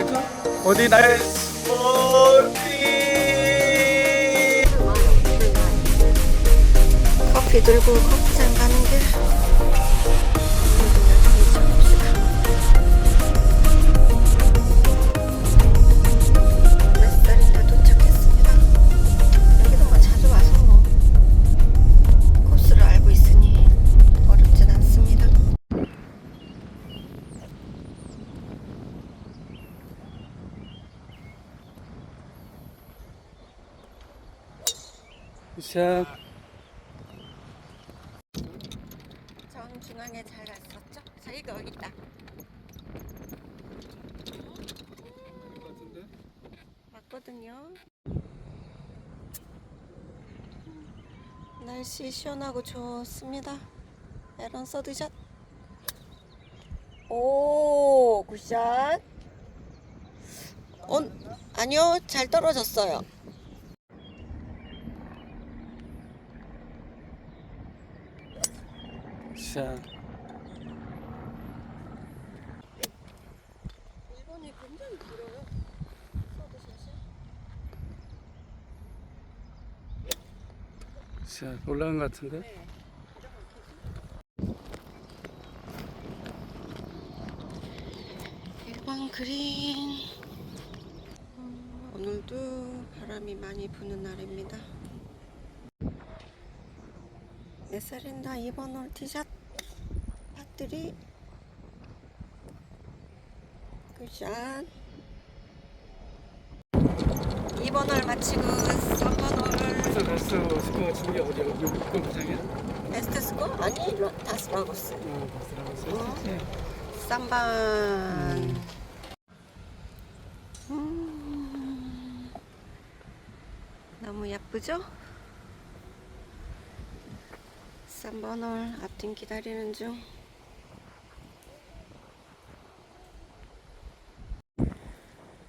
아닙니까? 어디 나의 스포티 커피 들고 커피 샷 정중앙에 잘 갔었죠? 저희가 여기 있다. 맞거든요. 날씨 시원하고 좋습니다. 에런 서드샷. 오, 굿샷. 어, 아니요, 잘 떨어졌어요. 샷 일본이 굉장히 길어요. 샷 올라간 것 같은데? 네. 1번 그린. 음, 오늘도 바람이 많이 부는 날입니다 네슬린다 이번홀 티샷 팟들이 굿샷 2번 홀 마치고 3번 홀 벌써 벌써 스코어 진게 어디야? 요번 부장이야? 베스트 스코? 아니 로- 다스라고스 어, 벌써라고 써. 네. 3번 음. 너무 예쁘죠? 3번 홀 앞팀 기다리는 중.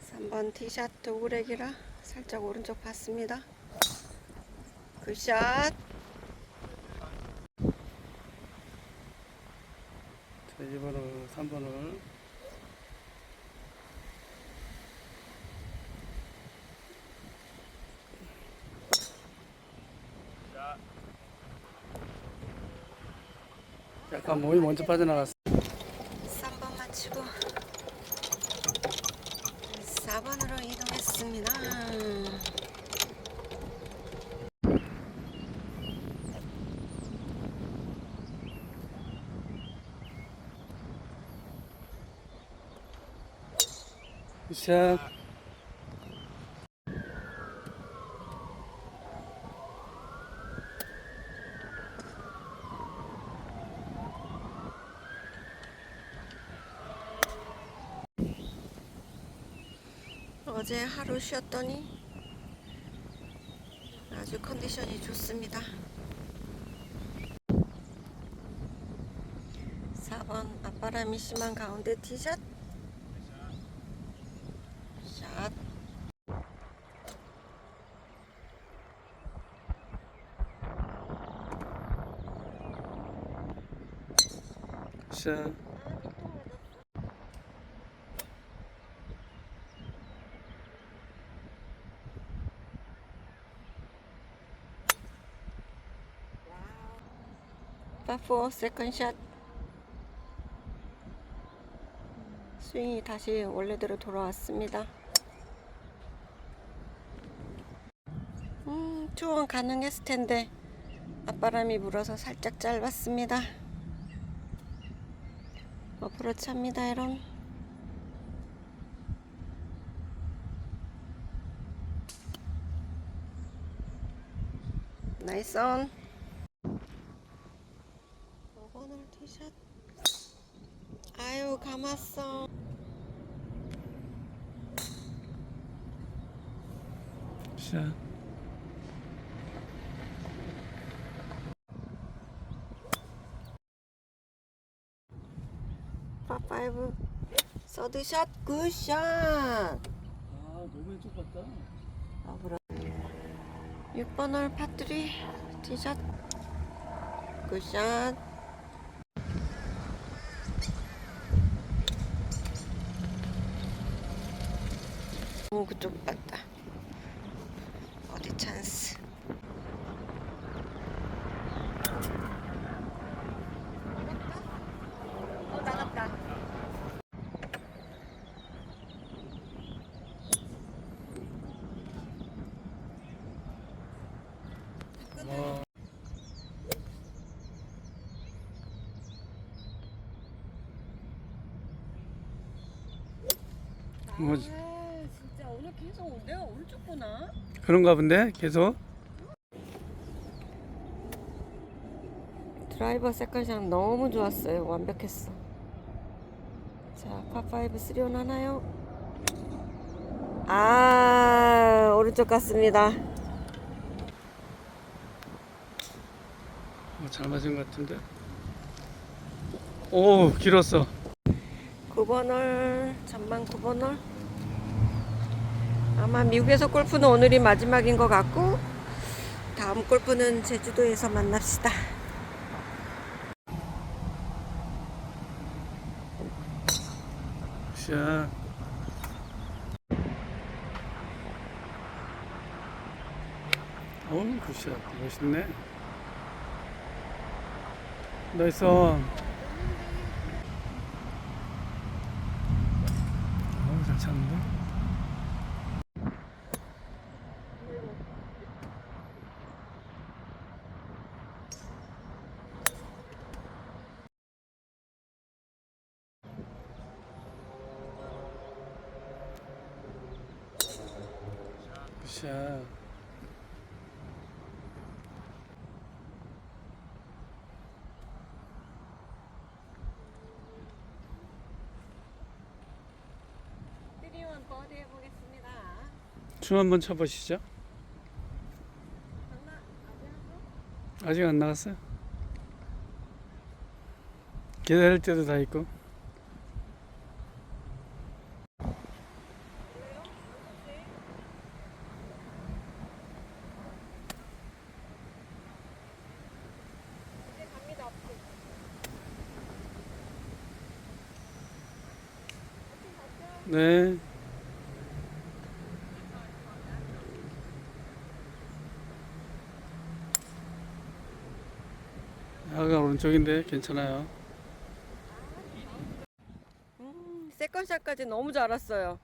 3번 티샷 도그렉이라 살짝 오른쪽 봤습니다. 굿샷. 자 2번홀 3번홀 약간 몸이 먼저 빠져나갔어 3번 마치고 4번으로 이동했습니다. 샷 어제 하루 쉬었더니 아주 컨디션이 좋습니다. 4번 앞바람이 심한 가운데 티샷. 샷. 샷 파포 세컨샷 스윙이 다시 원래대로 돌아왔습니다. 음, 투원 가능했을 텐데 앞바람이 불어서 살짝 짧았습니다. 어프로치 합니다, 이런. 나이스 온. 5번을 티 샷. 아유, 감았어. 샷. 파5 서드샷 굿샷. 아 너무 왼쪽 봤다. 아브라 6번 홀 파트리. 티샷 굿샷 너무 그쪽 봤다. 어디 찬스? 어. 뭐아 오늘 계속 내가 오른쪽 보나? 그런가 본데 계속 드라이버 세컨샷 너무 좋았어요. 완벽했어. 자, 파5 3온 하나요? 아, 오른쪽 같습니다. 어, 잘 맞은 것 같은데 오 길었어 9번 홀, 전방 9번 홀. 아마 미국에서 골프는 오늘이 마지막인 것 같고, 다음 골프는 제주도에서 만납시다. 샷 어우 굿샷. 멋있네. 나이스 어우 잘 쳤는데 굿샷 쓰리원 버디 해보겠습니다. 춤 한번 춰보시죠 아직 안 나갔어요? 기다릴 때도 다 있고 이제 갑니다. 네 오른쪽인데 괜찮아요 음, 세컨샷까지 너무 잘 왔어요.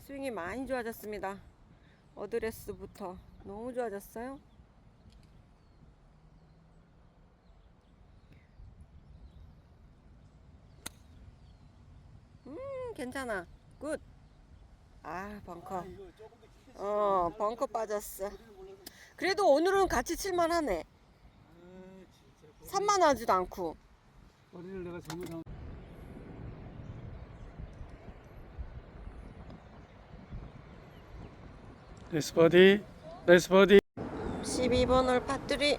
스윙이 많이 좋아졌습니다. 어드레스부터 너무 좋아졌어요. 음, 괜찮아. 굿. 아, 벙커. 어, 벙커 빠졌어. 그래도 오늘은 같이 칠만 하네. 산만하지도 않고. 머리를 내가 잘못한 나이스 버디 나이스 버디 12번 홀 파트리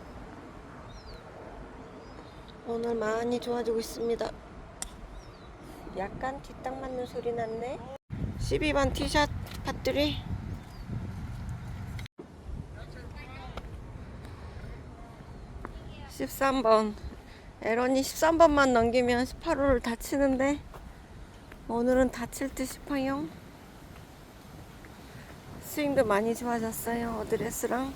오늘 많이 좋아지고 있습니다. 약간 뒷땅 맞는 소리 났네. 12번 티샷 파트리 13번 에런이 13번만 넘기면 18호를 다 치는데 오늘은 다칠 듯 싶어요. 스윙도 많이 좋아졌어요. 어드레스랑.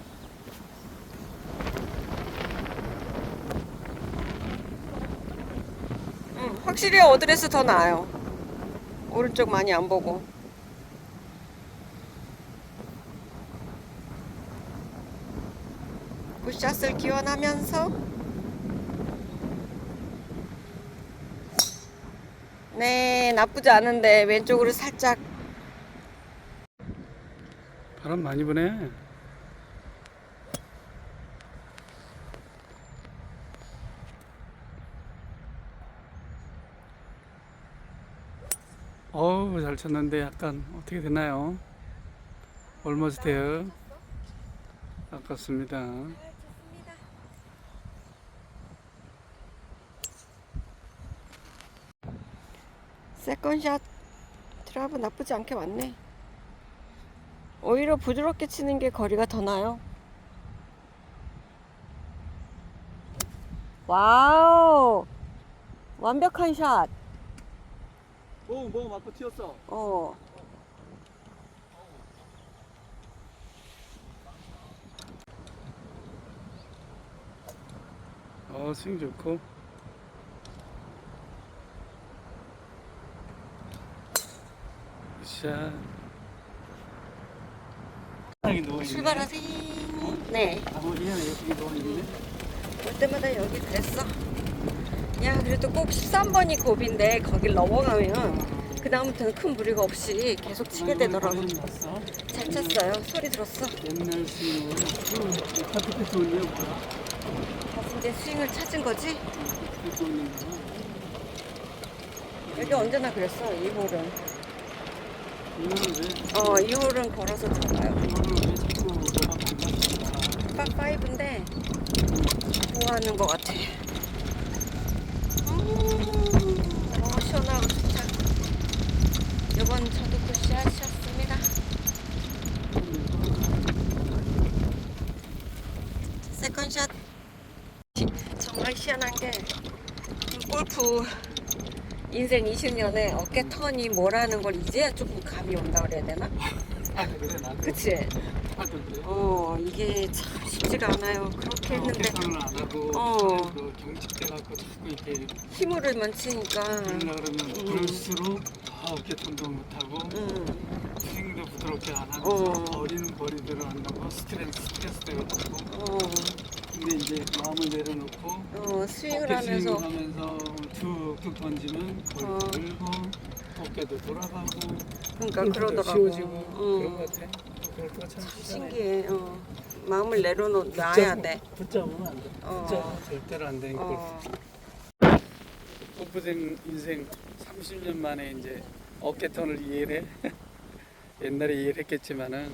응, 확실히 어드레스 더 나아요. 오른쪽 많이 안 보고. 굿 샷을 기원하면서 네 나쁘지 않은데 왼쪽으로 살짝. 바람 많이 부네. 어우 잘 쳤는데 약간 어떻게 되나요? 올머스트 헤어 아깝습니다 세컨샷 드라이브 나쁘지 않게 왔네. 오히려 부드럽게 치는 게 거리가 더 나요. 와우! 완벽한 샷. 오, 뭐 맞고 튀었어. 어. 어, 스윙 좋고. 누워 출발하세요. 네. 올 때마다 여기 그랬어. 야, 그래도 꼭 13번이 고비인데 거길 넘어가면 그 다음부터는 큰 무리가 없이 계속 치게 되더라고. 났어. 잘 쳤어요. 소리 들었어. 옛날 패스 올려. 다시 이제 스윙을 찾은 거지? 거. 여기 언제나 그랬어. 이 홀은. 어, 이 홀은 걸어서 너가 반갑습니까? 빡파이브인데 좋아하는 것 같아. 음, 너무 시원하고 좋다. 이번 저도 2020년에 어깨턴이 뭐라는 걸 이제야 조금 감이 온다 그래야 되나? 그치? 어 이게 참 쉽지가 않아요 그렇게 아, 했는데 어깨턴을 안 하고 어. 경직돼 갖고 자꾸 이렇게 힘을 만치니까. 그러면 음. 그럴수록 아, 어깨턴도 못 하고 음. 스윙도 부드럽게 안 하고 어. 버리는 버리대로 안 하고 스트레스 스트레스 되고 근데 이제 마음을 내려놓고 어, 스윙을 어깨 하면서 스윙을 하면서 툭툭 던지면 거리 어. 들고 어깨도 돌아가고 그러니까 그러더라고. 쉬워지고 어, 그런 것 같아. 골프가 참 희한해. 신기해. 어. 마음을 내려놔야 돼. 붙잡으면 안 돼. 어. 붙잡으면 절대로 안 되는 골프. 어, 골프생 인생 30년 만에 이제 어깨 턴을 이해를 해. 옛날에 이해를 했겠지만은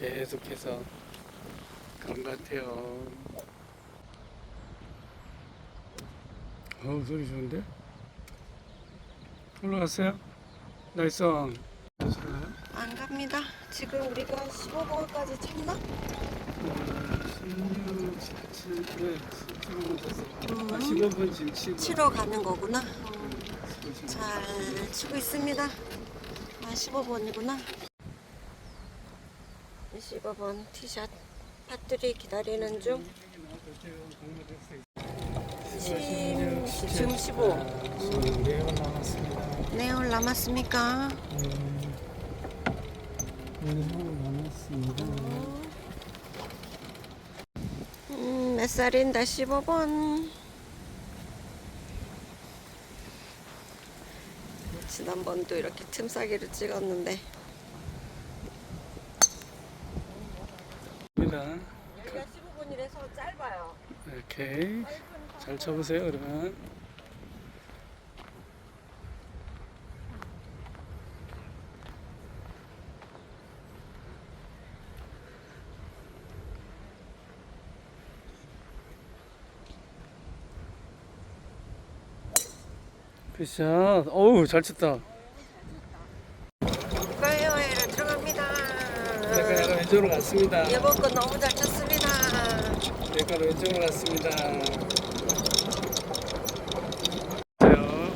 계속해서 그런 것 같아요. 어우 소리 좋은데? 올라갔어요? 나이스 온. 안 갑니다. 지금 우리가 15번까지 쳤나? 16, 17, 네, 15분 쳤어. 음. 아, 15분 지금 치고. 치러 가는 거구나. 잘 치고 있습니다. 아, 15번이구나. 15번 티샷 팟들이 기다리는 중. 칠, 지금 15. 네번 남았습니다. 네홀 남았습니까? 네번 남았습니다. 음, 몇 살인데 15번. 지난번도 이렇게 틈싸기를 찍었는데 입니다. 여기가 15번이라서 짧아요. 이렇게 잘 쳐보세요. 그러면 굿샷. 어우 잘 쳤다. 왼쪽으로 갔습니다. 이번 건 너무 잘 쳤습니다. 내가 왼쪽으로 갔습니다. 요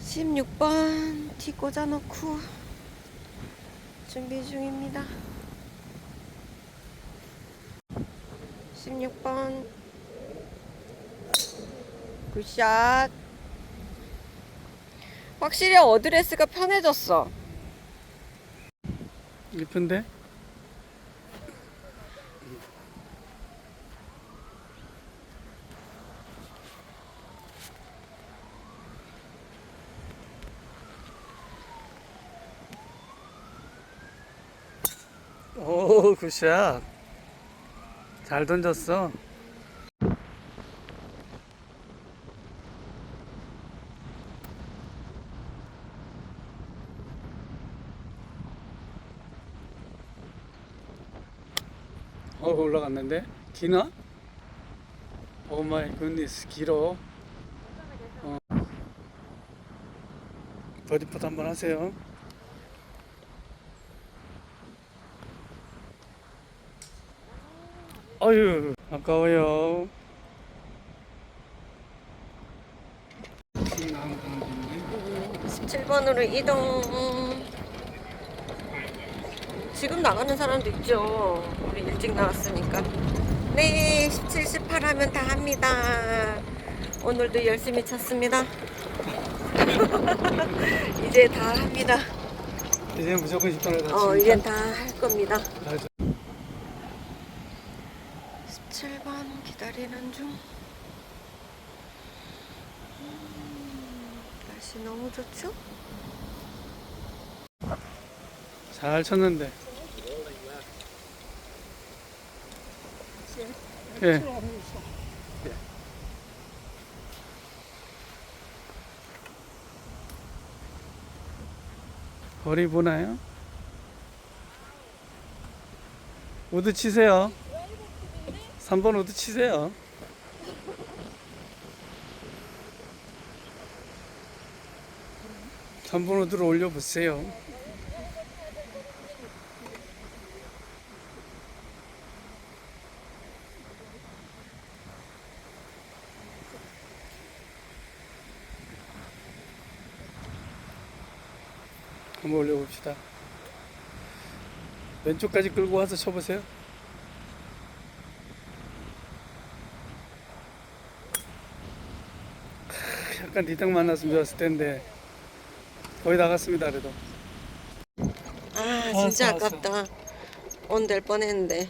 16번 티 꽂아놓고 준비 중입니다. 16번 굿샷 확실히 어드레스가 편해졌어. 이쁜데? 오 굿샷 잘 던졌어 어 올라갔는데 기나? 오 마이 굿니스 길어 어. 버디포트 한번 하세요 아유 아까워요. 17번으로 이동. 지금 나가는 사람도 있죠. 우리 일찍 나왔으니까. 네, 17, 18 하면 다 합니다. 오늘도 열심히 쳤습니다. 이제 다 합니다. 이제 무조건 18을 다 어. 이젠 다할 겁니다. 맞아. 17번 기다리는 중. 음, 날씨 너무 좋죠? 잘 쳤는데. 예. 거리 보나요? 우드 치세요. 3번 우드 치세요. 삼번 우드로 올려보세요. 한번 올려봅시다. 왼쪽까지 끌고 와서 쳐보세요. 크, 약간 니당 만났으면 좋았을 텐데 거의 나갔습니다 그래도 아, 진짜 왔어, 왔어. 아깝다. 온될 뻔했는데.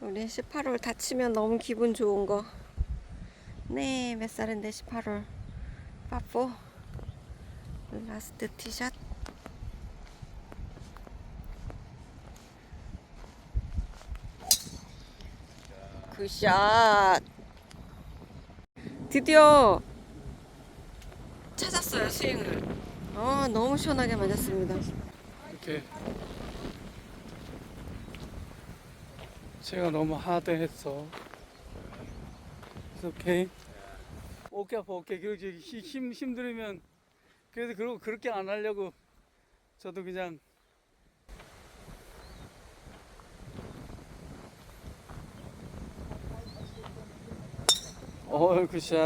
우리 18홀 다치면 너무 기분 좋은 거. 네, 몇 살인데 18홀. 빠뽀. 라스트 티샷. 굿샷. 드디어 찾았어요, 스윙을. 아, 너무 시원하게 맞았습니다. 이렇게 제가 너무 하드했어 오케이 어깨 그렇게 힘, 힘 힘들으면 그래서 그러, 그렇게 안 하려고 저도 그냥 어이 굿샷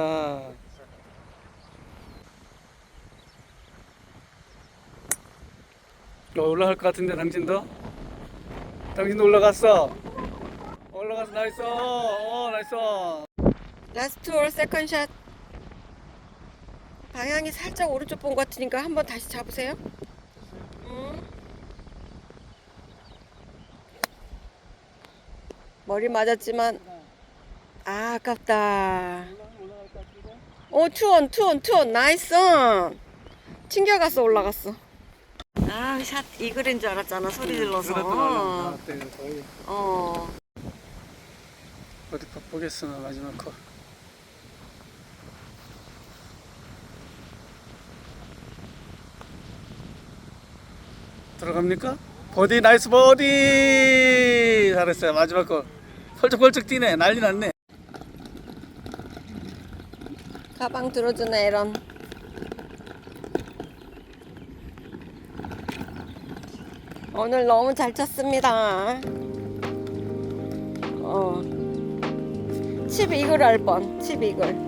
어, 올라갈 것 같은데 당신도? 당신도 올라갔어 올라가서 나이스 어 나이스 라스트 홀 세컨 샷. 방향이 살짝 오른쪽 본 것 같으니까 한번 다시 잡으세요. 음. 머리 맞았지만 아 아깝다. 오 투원 투원 투원 나이스. 튕겨갔어 올라갔어. 아 샷 이글인 줄 알았잖아 소리 질러서. 거의 어. 어디 봐 보겠어 나 마지막 거 들어갑니까? 버디 나이스 버디 잘했어요 마지막 거 펄쩍펄쩍 뛰네 난리 났네 가방 들어주네 에런. 오늘 너무 잘 쳤습니다. 어. 칩 이글 할 뻔. 칩 이글.